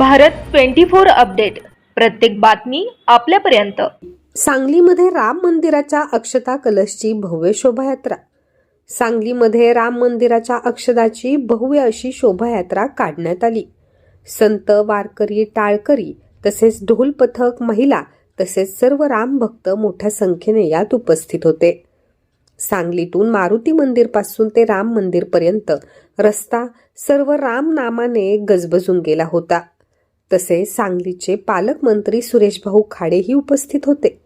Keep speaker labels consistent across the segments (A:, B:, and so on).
A: Bharat twenty four update. प्रत्येक बातमी आपल्यापर्यंत.
B: सांगलीमध्ये राम मंदिराच्या अक्षता कलशची भव्य शोभायात्रा. सांगलीमध्ये राम मंदिराच्या अक्षदाची भव्य अशी शोभायात्रा काढण्यात आली. संत वारकरी टाळकरी तसेच ढोल पथक महिला तसेच सर्व राम भक्त मोठ्या संख्येने यात उपस्थित होते. सांगलीतून मारुती मंदिरपासून ते राम मंदिरपर्यंत रस्ता सर्व राम नामाने गजबजून गेला होता. तसेच सांगलीचे पालकमंत्री सुरेश भाऊ खाडेही उपस्थित होते.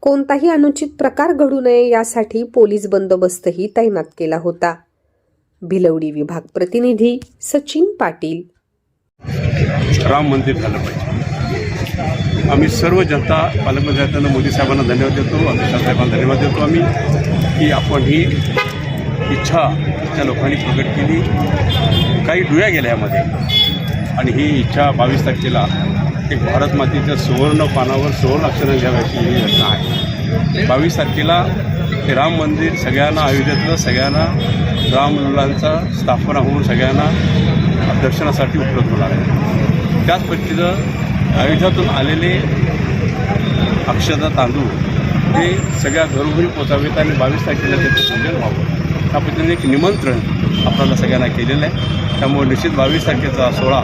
B: कोणताही अनुचित प्रकार घडू नये यासाठी पोलीस बंदोबस्तही तैनात केला होता. भिलवडी विभाग प्रतिनिधी सचिन पाटील.
C: राम मंदिर झालं पाहिजे. आम्ही सर्व जनता पालकमंत्री असताना मोदी साहेबांना धन्यवाद देतो अमित शाह साहेबांना धन्यवाद देतो आम्ही की आपण ही इच्छा त्या लोकांनी प्रकट केली. काही डुया गेल्या यामध्ये. आणि ही इच्छा बावीस तारखेला एक भारत मातेच्या सुवर्ण पानावर सुवर्ण अक्षरं घ्याव्याची ही योजना आहे. बावीस तारखेला हे राम मंदिर सगळ्यांना अयोध्येतलं सगळ्यांना रामललांचा स्थापना होऊन सगळ्यांना दर्शनासाठी उपलब्ध होणार आहे. त्याच पद्धतीनं अयोध्यातून आलेले अक्षता तांदूळ हे सगळ्या घरोघरी पोचावेत आणि बावीस तारखेला त्याचं पूजन व्हावं. त्या पद्धतीने एक निमंत्रण आपल्याला सगळ्यांना केलेलं आहे. त्यामुळे निश्चित बावीस तारखेचा सोहळा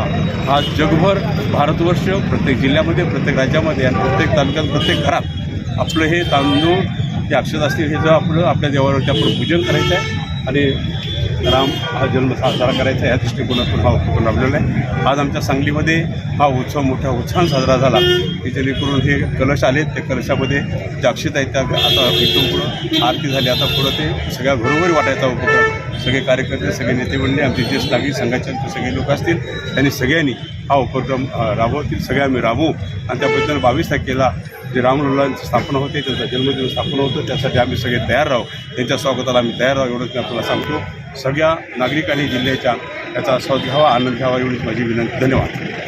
C: हा जगभर भारतवर्ष प्रत्येक जिल्ह्यामध्ये प्रत्येक राज्यामध्ये आणि प्रत्येक तालुक्यात प्रत्येक घरात आपलं हे तांदूळ जे अक्षत असतील हे जर आपलं आपल्या देवावरती आपण पूजन करायचं आहे. आणि राम हा जन्म साजरा करायचा या दृष्टिकोनातून हा उपक्रम राबलेला आहे. आज आमच्या सांगलीमध्ये हा उत्सव मोठ्या उत्साहानं साजरा झाला. की जेणेकरून हे कलश आले. त्या कलशामध्ये ज्या अक्षत आहेत त्या आता इथून पुढं आरती झाली. आता पुढं ते सगळ्या घरोघरी वाटायचा उपक्रम. सगळे कार्यकर्ते सगळे नेते मंडळी आमचे ज्येष्ठ नागरिक संघाचे सगळे लोक असतील त्यांनी सगळ्यांनी हा उपक्रम राबवतील सगळे आम्ही राबवू. आणि त्याबद्दल बावीस तारखेला जे रामलल्लांची स्थापना होते त्यांचा जन्मदिन स्थापना होतं त्यासाठी आम्ही सगळे तयार राहू. त्यांच्या स्वागताला आम्ही तयार राहू एवढंच मी आपल्याला सांगतो. सगळ्या नागरिकांनी जिल्ह्याच्या याचा स्वाद घ्यावा आनंद घ्यावा एवढीच माझी विनंती. धन्यवाद.